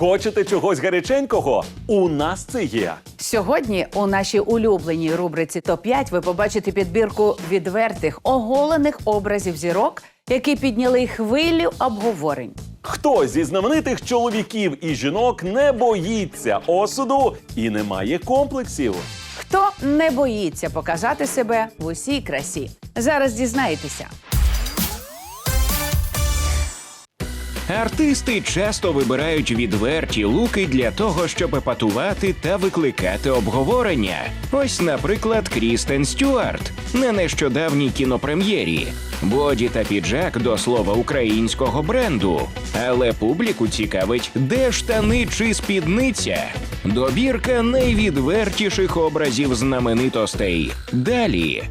Хочете чогось гаряченького? У нас це є. Сьогодні у нашій улюбленій рубриці топ 5 ви побачите підбірку відвертих оголених образів зірок, які підняли хвилю обговорень. Хто зі знаменитих чоловіків і жінок не боїться осуду і не має комплексів? Хто не боїться показати себе в усій красі? Зараз дізнаєтеся. Артисти часто вибирають відверті луки для того, щоб епатувати та викликати обговорення. Ось, наприклад, Крістен Стюарт на нещодавній кінопрем'єрі. Боді та піджак до слова українського бренду. Але публіку цікавить, де штани чи спідниця. Добірка найвідвертіших образів знаменитостей. Далі.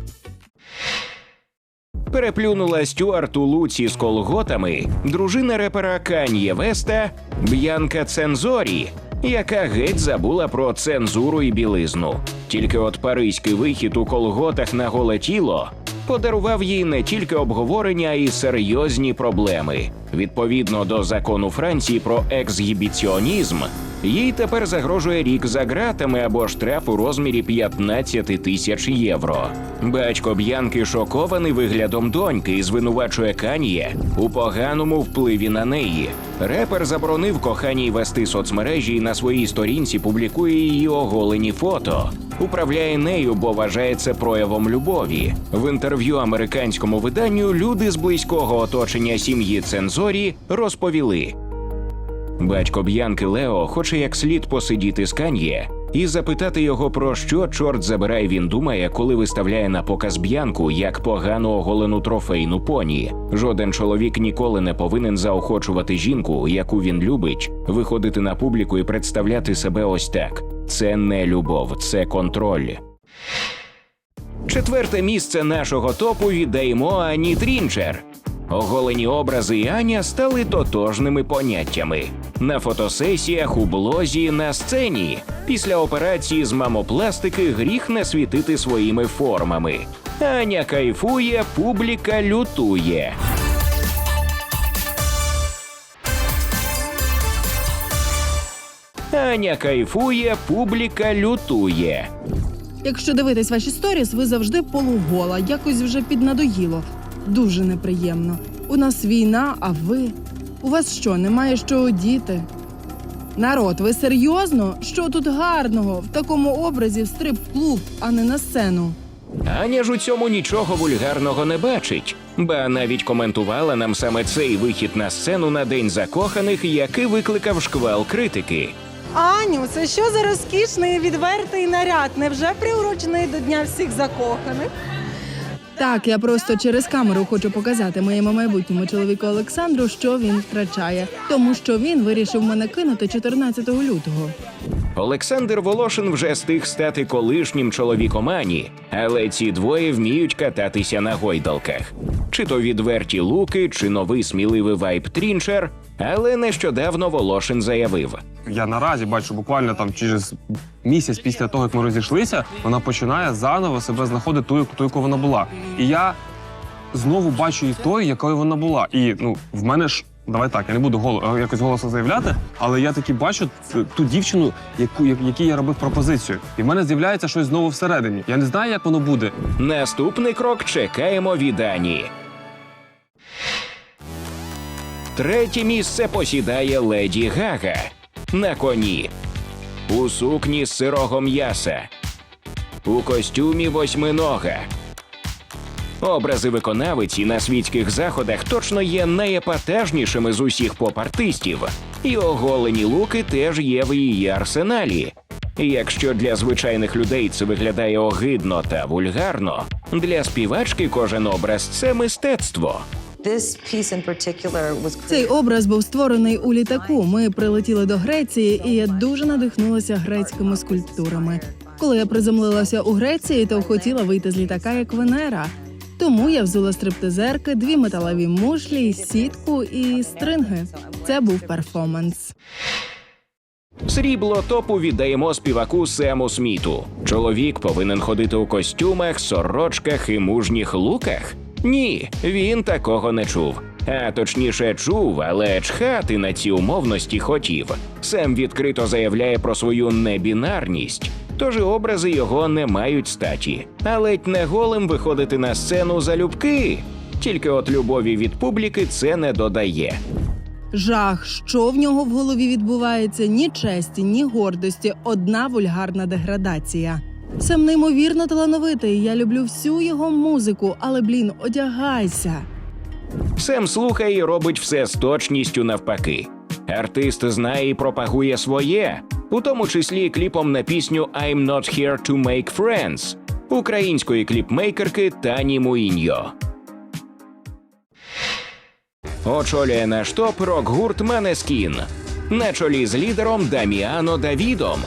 Переплюнула Стюарту луці з колготами дружина репера Кан'є Веста Б'янка Цензорі, яка геть забула про цензуру і білизну. Тільки от паризький вихід у колготах на голе тіло подарував їй не тільки обговорення, а й серйозні проблеми. Відповідно до закону Франції про ексгібіціонізм, їй тепер загрожує рік за ґратами або штраф у розмірі 15 тисяч євро. Батько Б'янки шокований виглядом доньки і звинувачує Кан'є у поганому впливі на неї. Репер заборонив коханій вести соцмережі і на своїй сторінці публікує її оголені фото. Управляє нею, бо вважає це проявом любові. В інтерв'ю американському виданню люди з близького оточення сім'ї Цензорі розповіли. Батько Б'янки Лео хоче як слід посидіти з Кан'є і запитати його про що, чорт забирай, він думає, коли виставляє на показ Б'янку як погану оголену трофейну поні. Жоден чоловік ніколи не повинен заохочувати жінку, яку він любить, виходити на публіку і представляти себе ось так. Це не любов, це контроль. Четверте місце нашого топу віддаємо Ані Трінчер. Оголені образи і Аня стали тотожними поняттями на фотосесіях, у блозі, на сцені. Після операції з мамопластики гріх не світити своїми формами. Аня кайфує, публіка лютує. Аня кайфує, публіка лютує. Якщо дивитись ваші сторіс, ви завжди полугола, якось вже піднадоїло. Дуже неприємно. У нас війна, а ви? У вас що, немає що одіти? Народ, ви серйозно? Що тут гарного? В такому образі в стрип-клуб, а не на сцену. Аня ж у цьому нічого вульгарного не бачить, ба навіть коментувала нам саме цей вихід на сцену на день закоханих, який викликав шквал критики. Аню, це що за розкішний відвертий наряд? Невже приурочений до Дня всіх закоханих? Так, я просто через камеру хочу показати моєму майбутньому чоловіку Олександру, що він втрачає, тому що він вирішив мене кинути 14 лютого. Олександр Волошин вже стиг стати колишнім чоловіком Ані, але ці двоє вміють кататися на гойдалках. Чи то відверті луки, чи новий сміливий вайб Трінчер. Але нещодавно Волошин заявив: Я наразі бачу буквально там через місяць після того, як ми розійшлися, вона починає заново себе знаходити ту, ту, яку вона була. І я знову бачу її тою, якою вона була. І ну в мене ж. Давай так, я не буду голо, якось голосно заявляти, але я таки бачу ту дівчину, яку я- якій я робив пропозицію, і в мене з'являється щось знову всередині. Я не знаю, як воно буде. Наступний крок чекаємо від Ані. Третє місце посідає леді Гага на коні. У сукні з сирого м'яса. У костюмі восьминога. Образи виконавиці на світських заходах точно є найепатажнішими з усіх поп-артистів. І оголені луки теж є в її арсеналі. Якщо для звичайних людей це виглядає огидно та вульгарно, для співачки кожен образ це мистецтво. This piece in particular was Цей образ був створений у літаку. Ми прилетіли до Греції, і я дуже надихнулася грецькими скульптурами. Коли я приземлилася у Греції, то хотіла вийти з літака як Венера. Тому я взула стриптизерки, дві металеві мушлі, сітку і стринги. Це був перформанс. Срібло топу віддаємо співаку Сему Сміту. Чоловік повинен ходити у костюмах, сорочках і мужніх луках. Ні, він такого не чув. А точніше чув, але чхати на ці умовності хотів. Сем відкрито заявляє про свою небінарність, тож і образи його не мають статі. А ледь не голим виходити на сцену залюбки. Тільки от любові від публіки це не додає. Жах, що в нього в голові відбувається, ні честі, ні гордості, одна вульгарна деградація. Сем неймовірно талановитий. Я люблю всю його музику, але блін, одягайся. Сем слухає і робить все з точністю навпаки. Артист знає і пропагує своє, у тому числі кліпом на пісню I'm not here to make friends української кліпмейкерки Тані Муіньо. Очолює наш топ рок-гурт Манескін на чолі з лідером Даміано Давідом.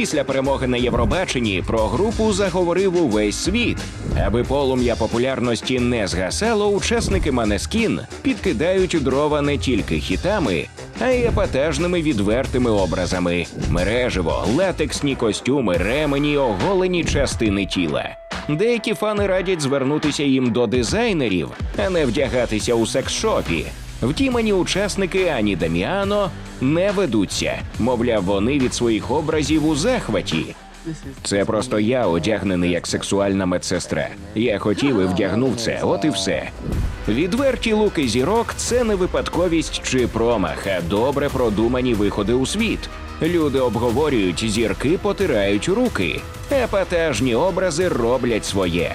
Після перемоги на Євробаченні про групу заговорив увесь світ. Аби полум'я популярності не згасало, учасники Манескін підкидають дрова не тільки хітами, а й епатажними відвертими образами: мережево, латексні костюми, ремені, оголені частини тіла. Деякі фани радять звернутися їм до дизайнерів, а не вдягатися у секс-шопі. Втім, ані учасники, ані Даміано не ведуться. Мовляв, вони від своїх образів у захваті. Це просто я одягнений як сексуальна медсестра. Я хотів і вдягнув це, от і все. Відверті луки зірок це не випадковість чи промах, а добре продумані виходи у світ. Люди обговорюють, зірки потирають руки, епатажні образи роблять своє.